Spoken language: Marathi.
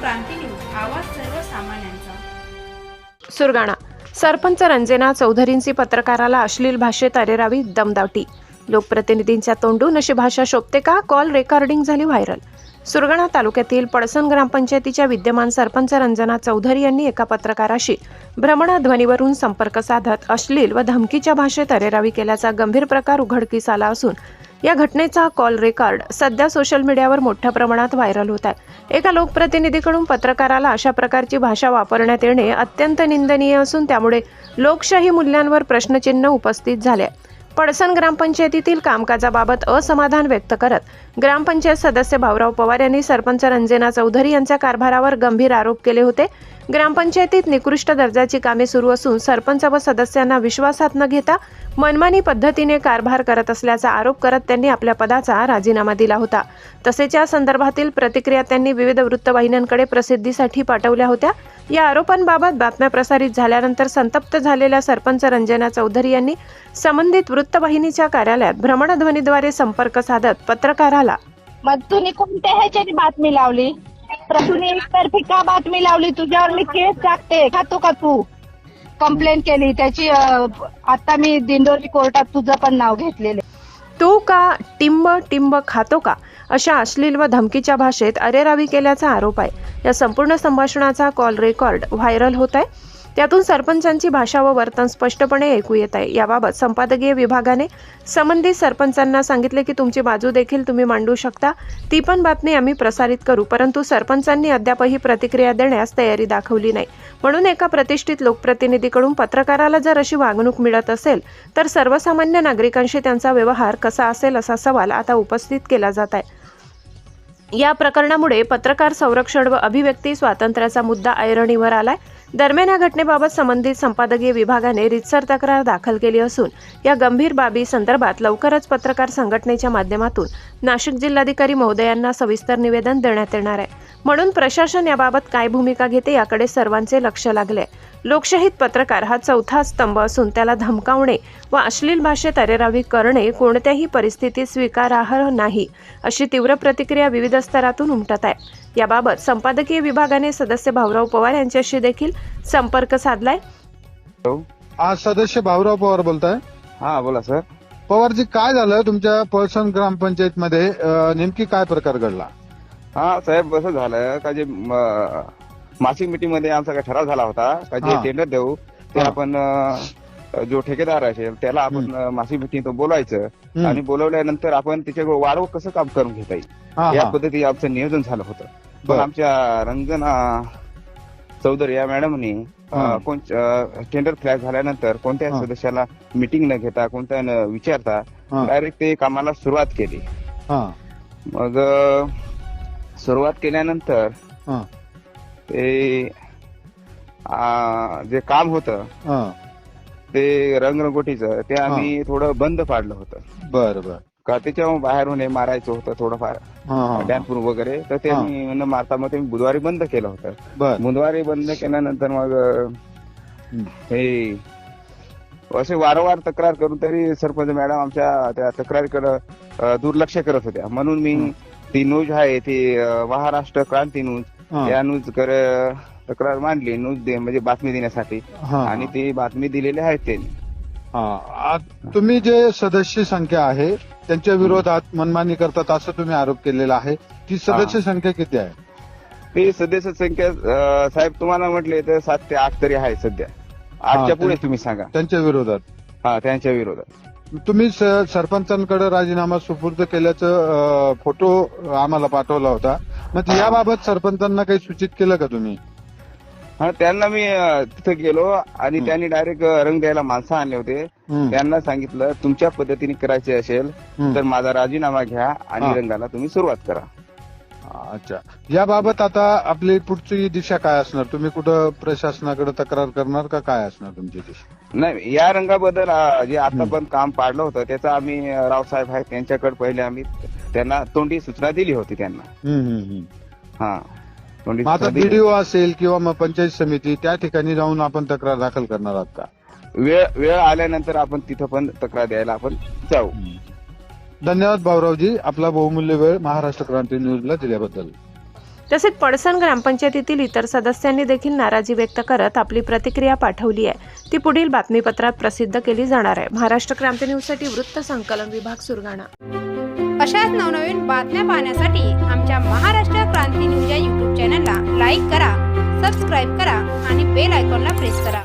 क्रांती न्यूज आवाज सर्वसामान्यांचा. सुरगाणा. सरपंच रंजना चौधरींची पत्रकाराला अश्लील भाषेत अरेरावी दमदावटी लोकप्रतिनिधींच्या तोंडून अशी भाषा शोभते का? कॉल रेकॉर्डिंग झाली व्हायरल. सुरगाणा तालुक्यातील पळसण ग्रामपंचायतीच्या विद्यमान सरपंच रंजना चौधरी यांनी एका पत्रकाराशी भ्रमणध्वनीवरून संपर्क साधत अश्लील व धमकीच्या भाषेत अरेरावी केल्याचा गंभीर प्रकार उघडकीस आला असून या घटनेचा कॉल रेकॉर्ड सध्या सोशल मीडियावर मोठ्या प्रमाणात व्हायरल होत आहे एका लोकप्रतिनिधीकडून पत्रकाराला अशा प्रकारची भाषा वापरण्यात येणे अत्यंत निंदनीय असून त्यामुळे लोकशाही मूल्यांवर प्रश्नचिन्ह उपस्थित झाले आहे. पडसण ग्रामपंचायतीतील कामकाजाबाबत असमाधान व्यक्त करत ग्रामपंचायत सदस्य भाऊराव पवार यांनी सरपंच रंजना चौधरी यांच्या कारभारावर गंभीर आरोप केले होते ग्रामपंचायतीत निकृष्ट दर्जाची कामे सुरू असून सरपंच व सदस्यांना विश्वासात न घेता मनमानी पद्धतीने कारभार करत असल्याचा आरोप करत त्यांनी आपल्या पदाचा राजीनामा दिला होता. तसेच या संदर्भातील प्रतिक्रिया त्यांनी विविध वृत्तवाहिन्यांकडे प्रसिद्धीसाठी पाठवल्या होत्या. या आरोपांबाबत बातम्या प्रसारित झाल्यानंतर संतप्त झालेल्या सरपंच रंजना चौधरी यांनी संबंधित वृत्तवाहिनीच्या कार्यालयात भ्रमणध्वनीद्वारे संपर्क साधत पत्रकाराला मग तुम्ही कोणत्या ह्याच्याने बातमी लावली? तुम्ही एकतर्फी का बातमी लावली? तुझ्यावर मी केस टाकते. खातो का तू? कंप्लेंट केली. त्याची आता मी दिंडोरी कोर्टात तुझं पण नाव घेतलेले तू का टिंब टिंब खातो का? अशा अश्लील व धमकीच्या भाषेत अरेरावी केल्याचा आरोप आहे. या संपूर्ण संभाषणाचा कॉल रेकॉर्ड व्हायरल होत आहे. त्यातून सरपंचांची भाषा व वर्तन स्पष्टपणे ऐकू येत आहे. याबाबत संपादकीय विभागाने संबंधित सरपंचांना सांगितले की तुमची बाजू देखील तुम्ही मांडू शकता. ती पण बातमी आम्ही प्रसारित करू. परंतु सरपंचांनी अद्यापही प्रतिक्रिया देण्यास तयारी दाखवली नाही. म्हणून एका प्रतिष्ठित लोकप्रतिनिधीकडून पत्रकाराला जर अशी वागणूक मिळत असेल तर सर्वसामान्य नागरिकांशी त्यांचा व्यवहार कसा असेल असा सवाल आता उपस्थित केला जात आहे. या प्रकरणामुळे पत्रकार संरक्षण व अभिव्यक्ती स्वातंत्र्याचा मुद्दा ऐरणीवर आलाय. दरम्यान या घटनेबाबत संबंधित संपादकीय विभागाने रितसर तक्रार दाखल केली असून या गंभीर बाबी संदर्भात लवकरच पत्रकार संघटनेच्या माध्यमातून नाशिक जिल्हाधिकारी महोदयांना सविस्तर निवेदन देण्यात येणार आहे. म्हणून प्रशासन याबाबत काय भूमिका घेते याकडे सर्वांचे लक्ष लागले. लोकशाहीत पत्रकार हा चौथा स्तंभ असून त्याला धमकावणे व अश्लील भाषेत अरेरावी करणे कोणत्याही परिस्थितीत स्वीकारार्ह नाही अशी तीव्र प्रतिक्रिया विविध स्तरातून उमटत आहे. याबाबत संपादकीय विभागाने सदस्य भाऊराव पवार यांच्याशी देखील संपर्क साधलाय. आज सदस्य भाऊराव पवार बोलताय? हा बोला सर. पवारजी काय झालं तुमच्या पळसण ग्रामपंचायत मध्ये नेमकी काय प्रकार घडला? हा साहेब असं झालं का जे म, मासिक मीटिंगमध्ये आमचा काही ठराव झाला होता का जे हा. टेंडर देऊ ते हा. आपण अ, जो ठेकेदार असेल त्याला आपण अ, मासिक मीटिंग तो बोलायचं हम्म. आणि बोलवल्यानंतर आपण त्याच्यावर वाढव कसं काम करून घेता येईल हा, या हा. पद्धती आमचं नियोजन झालं होतं पण बर. आमच्या रंजना चौधरी या मॅडमनी हा. कोण टेंडर फ्लॅग झाल्यानंतर कोणत्या हा. सदस्याला मीटिंग न घेता कोणत्या न विचारता हा. डायरेक्ट ते कामाला सुरुवात केली हा, मग अ, सुरुवात केल्यानंतर हा, ते आ, जे काम होतं हा. ते रंगरंगोटीचं ते आम्ही थोडं बंद पाडलं होतं बर बर का त्याच्यावर बाहेरून हे मारायचं होतं थोडंफार हा, हा, डॅम्पूर वगैरे तर ते हा. मी न मारता मग ते मी बुधवारी बंद केलं होतं बर बुधवारी बंद केल्यानंतर मग अ. हे असे वारंवार तक्रार करून तरी सरपंच मॅडम आमच्या त्या तक्रारीकडे दुर्लक्ष करत होत्या म्हणून मी. ती न्यूज आहे ती महाराष्ट्र क्रांती न्यूज. या न्यूज कर तक्रार मांडली न्यूज दे म्हणजे बातमी देण्यासाठी. आणि ती बातमी दिलेली आहे त्यांनी. हा. तुम्ही जे सदस्य संख्या आहे त्यांच्या विरोधात मनमानी करतात असं तुम्ही आरोप केलेला आहे. ती सदस्य संख्या किती आहे? ते सदस्य संख्या साहेब तुम्हाला म्हटले तर सात ते आठ तरी आहे सध्या. आठच्या पुढे तुम्ही सांगा. त्यांच्या विरोधात. हा त्यांच्या विरोधात. तुम्ही सरपंचांकडे राजीनामा सुपूर्द केल्याचं फोटो आम्हाला पाठवला होता मग याबाबत सरपंचांना काही सूचित केलं का तुम्ही हा त्यांना मी तिथं गेलो आणि. त्यांनी डायरेक्ट रंग द्यायला माणसं आणले होते त्यांना सांगितलं तुमच्या पद्धतीने करायचे असेल. तर माझा राजीनामा घ्या आणि. रंगाला तुम्ही सुरुवात करा अच्छा. याबाबत आता आपली पुढची दिशा काय असणार? तुम्ही कुठं प्रशासनाकडे तक्रार करणार का काय असणार तुमची दिशा? नाही या रंगाबद्दल जे आता पण काम पाडलं होतं त्याचं आम्ही अ, रावसाहेब आहेत त्यांच्याकडे पहिले आम्ही त्यांना तोंडी सूचना दिली होती त्यांना. हम्म, हम्म, हम्म. हा तोंडी मग आता सूचना दिली. बीडीओ असेल किंवा मग पंचायत समिती त्या ठिकाणी जाऊन आपण तक्रार दाखल करणार आहात का? वेळ वेळ आल्यानंतर आपण तिथं पण तक्रार द्यायला आपण जाऊ. धन्यवाद भाऊरावजी आपला बहुमूल्य वेळ महाराष्ट्र क्रांती न्यूजला दिल्याबद्दल. तसेच पडसण ग्रामपंचायतीतील इतर सदस्यांनी देखील नाराजी व्यक्त करत आपली प्रतिक्रिया पाठवली आहे. ती पुढील बातमीपत्रात प्रसिद्ध केली जाणार आहे. महाराष्ट्र क्रांती न्यूजसाठी वृत्त संकलन विभाग सुरगाणा. अशाच नवनवीन बातम्या पाहण्यासाठी आमच्या महाराष्ट्र क्रांती न्यूज या यूट्यूब चॅनलला लाईक करा सबस्क्राईब करा आणि बेल आयकॉनला प्रेस करा.